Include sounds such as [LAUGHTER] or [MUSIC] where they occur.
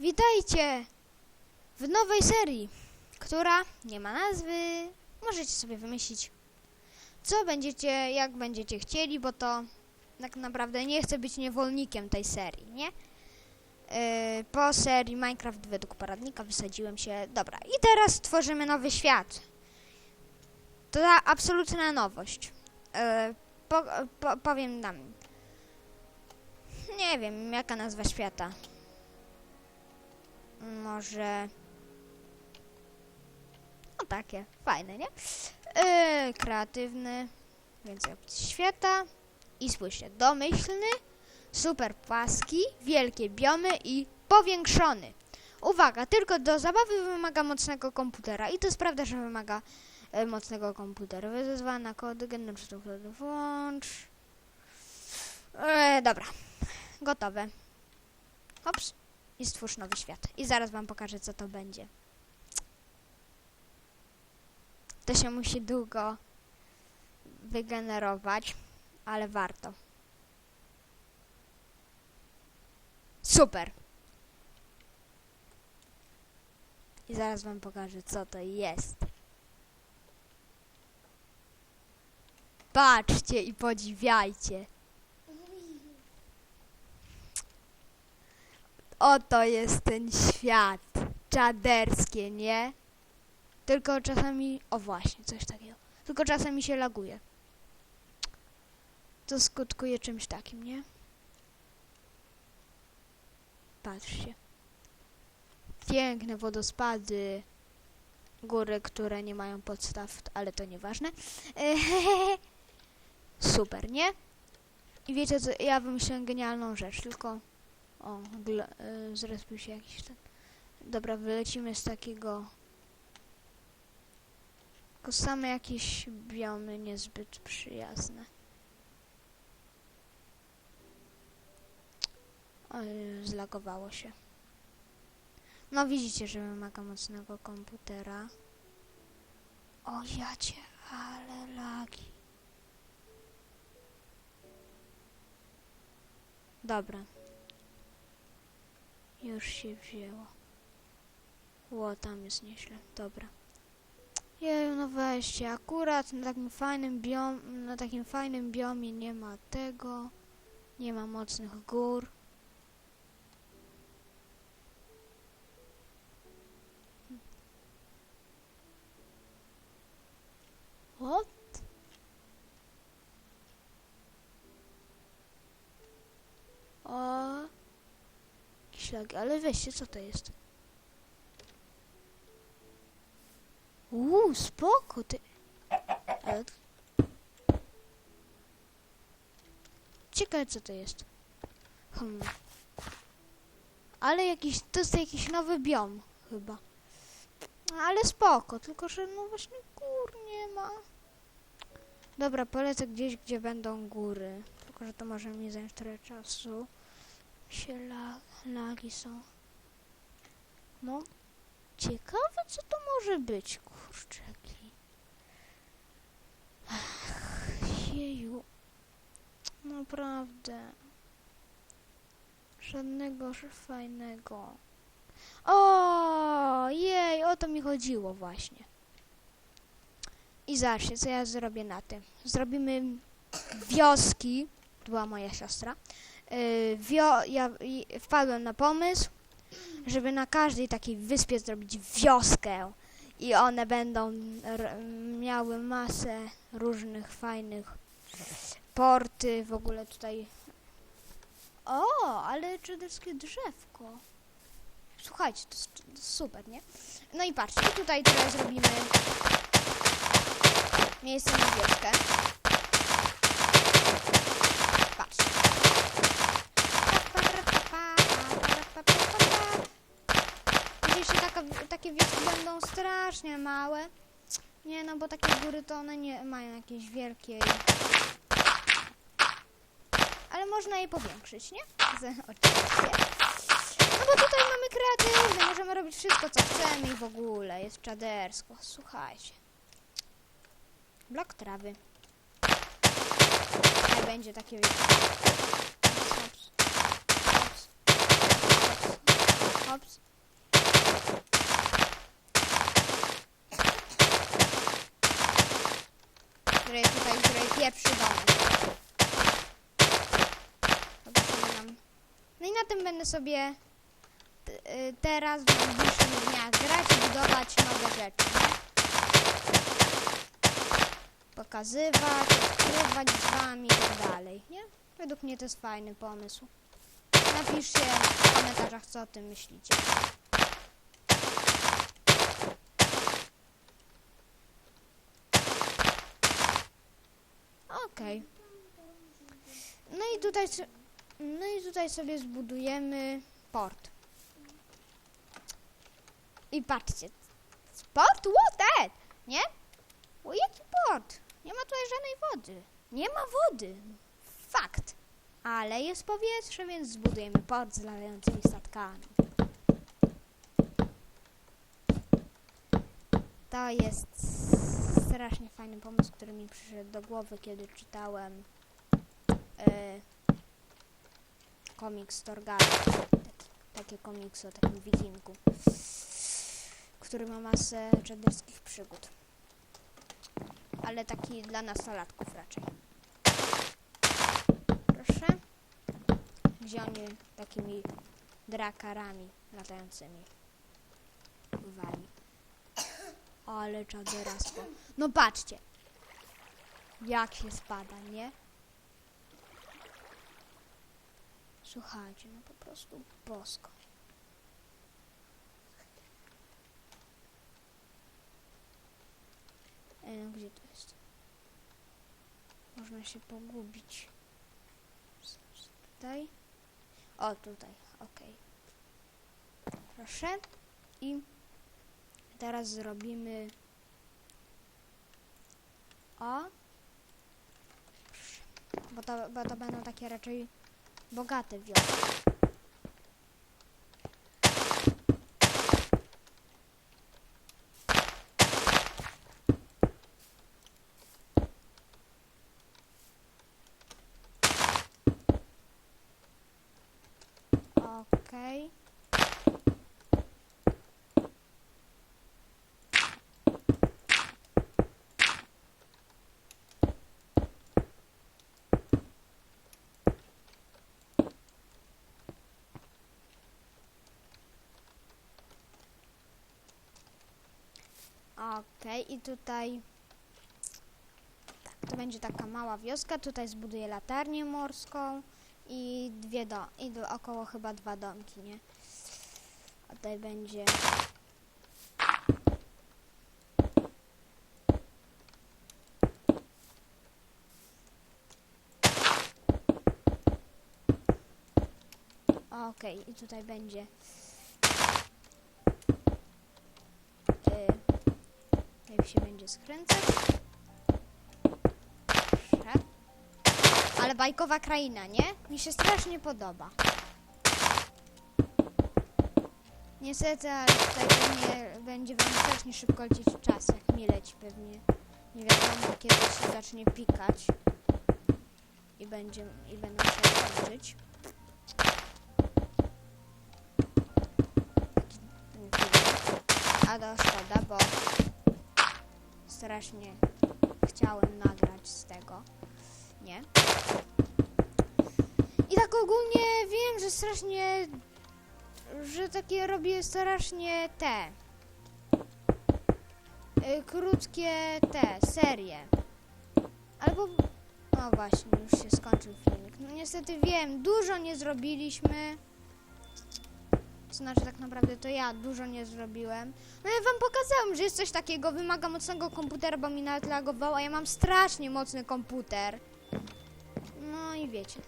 Witajcie w nowej serii, która nie ma nazwy. Możecie sobie wymyślić, co będziecie, jak będziecie chcieli, bo to tak naprawdę nie chcę być niewolnikiem tej serii, nie? Yy, po serii Minecraft według poradnika wysadziłem się. Dobra, i teraz tworzymy nowy świat. To ta absolutna nowość. Yy, po, po, powiem nam. Nie wiem, jaka nazwa świata. Może. No takie, fajne, nie? Yy, kreatywny, więcej opcji świata. I spójrzcie, domyślny, super płaski, wielkie biomy i powiększony. Uwaga, tylko do zabawy wymaga mocnego komputera. I to jest prawda, że wymaga e, mocnego komputera. Wezwała na kody, kodu włącz. E, dobra, gotowe. Hops i stwórz nowy świat. I zaraz wam pokażę, co to będzie. To się musi długo wygenerować, ale warto. Super! I zaraz wam pokażę, co to jest. Patrzcie i podziwiajcie. Oto jest ten świat. Czaderskie, nie? Tylko czasami... O właśnie, coś takiego. Tylko czasami się laguje. To skutkuje czymś takim, nie? Patrzcie. Piękne wodospady. Góry, które nie mają podstaw, ale to nieważne. [LAUGHS] Super, nie? I wiecie co, ja wymyśliłem genialną rzecz, tylko... O, y, zrespił się jakiś ten... Dobra, wylecimy z takiego... Tylko same jakieś biomy niezbyt przyjazne. Oj, zlagowało się. No widzicie, że wymaga mocnego komputera. O jacie, ale lagi. Dobra. Już się wzięło. Ło, tam jest nieźle. Dobra. Jeju, no weźcie, akurat na takim fajnym biom, na takim fajnym biomie nie ma tego, nie ma mocnych gór. What? O, ale weźcie, co to jest? Uuu, spoko, ty. Ciekawe, co to jest. Hmm. Ale jakiś, to jest jakiś nowy biom, chyba. Ale spoko, tylko że no właśnie gór nie ma. Dobra, polecę gdzieś, gdzie będą góry. Tylko, że to może mi zająć trochę czasu. Się la, lagi są. No, ciekawe co to może być, kurczaki. Ach, Jeju. Naprawdę. Żadnego fajnego. O, jej, o to mi chodziło właśnie. I zobaczcie, co ja zrobię na tym. Zrobimy wioski. Była moja siostra. Yy, wio, ja wpadłem na pomysł, żeby na każdej takiej wyspie zrobić wioskę. I one będą miały masę różnych fajnych porty. W ogóle tutaj. O, ale czederskie drzewko. Słuchajcie, to to jest super, nie? No i patrzcie, tutaj teraz zrobimy miejsce na wioskę. Patrzcie. Oczywiście taka, takie wioski będą strasznie małe. Nie, no bo takie góry to one nie mają jakiejś wielkiej... Ale można je powiększyć, nie? Z, oczywiście. No bo tutaj mamy kreatywne, możemy robić wszystko co chcemy i w ogóle jest czadersko. Słuchajcie. Blok trawy. Nie będzie takie. Hops. Hops. który tutaj, który pierwszy domek. No i na tym będę sobie y, teraz w najbliższych dniach grać i budować nowe rzeczy. Pokazywać, odkrywać z wami i tak dalej, nie? Według mnie to jest fajny pomysł. Napiszcie w komentarzach, co o tym myślicie. Okej. No i tutaj no i tutaj sobie zbudujemy port. I patrzcie. Port? What? Nie? O jaki port? Nie ma tutaj żadnej wody. Nie ma wody. Fakt. Ale jest powietrze, więc zbudujemy port z latającymi statkami. To jest strasznie fajny pomysł, który mi przyszedł do głowy, kiedy czytałem e, komiks Torgala. Taki, takie komiksy o takim wikingu, który ma masę czaderskich przygód. Ale taki dla nastolatków raczej. Proszę. Gdzie oni takimi drakarami latającymi wali. Ale czaderasko. No patrzcie. Jak się spada, nie? Słuchajcie, no po prostu bosko. Ej, no gdzie to jest? Można się pogubić. Tutaj. O, tutaj, okej. Proszę. I teraz zrobimy o. Bo to, bo to będą takie raczej bogate wioski. Okej. Okej, i tutaj tak, to będzie taka mała wioska. Tutaj zbuduję latarnię morską i dwie do, i do, około chyba dwa domki, nie? A tutaj będzie Okej, i tutaj będzie y, skręcać. Ale bajkowa kraina, nie? Mi się strasznie podoba. Niestety, ale tutaj pewnie będzie wam strasznie szybko lecieć czas, jak mi leci pewnie. Nie wiadomo, kiedy się zacznie pikać. I będzie, i będą się kończyć. A to szkoda, bo strasznie chciałem nagrać z tego. Nie? I tak ogólnie wiem, że strasznie, że takie robię strasznie te y, krótkie te serie. Albo, no właśnie, już się skończył filmik. No niestety wiem, dużo nie zrobiliśmy. Znaczy tak naprawdę to ja dużo nie zrobiłem. No ja wam pokazałem, że jest coś takiego, wymaga mocnego komputera, bo mi nawet lagowało, a ja mam strasznie mocny komputer. No i wiecie,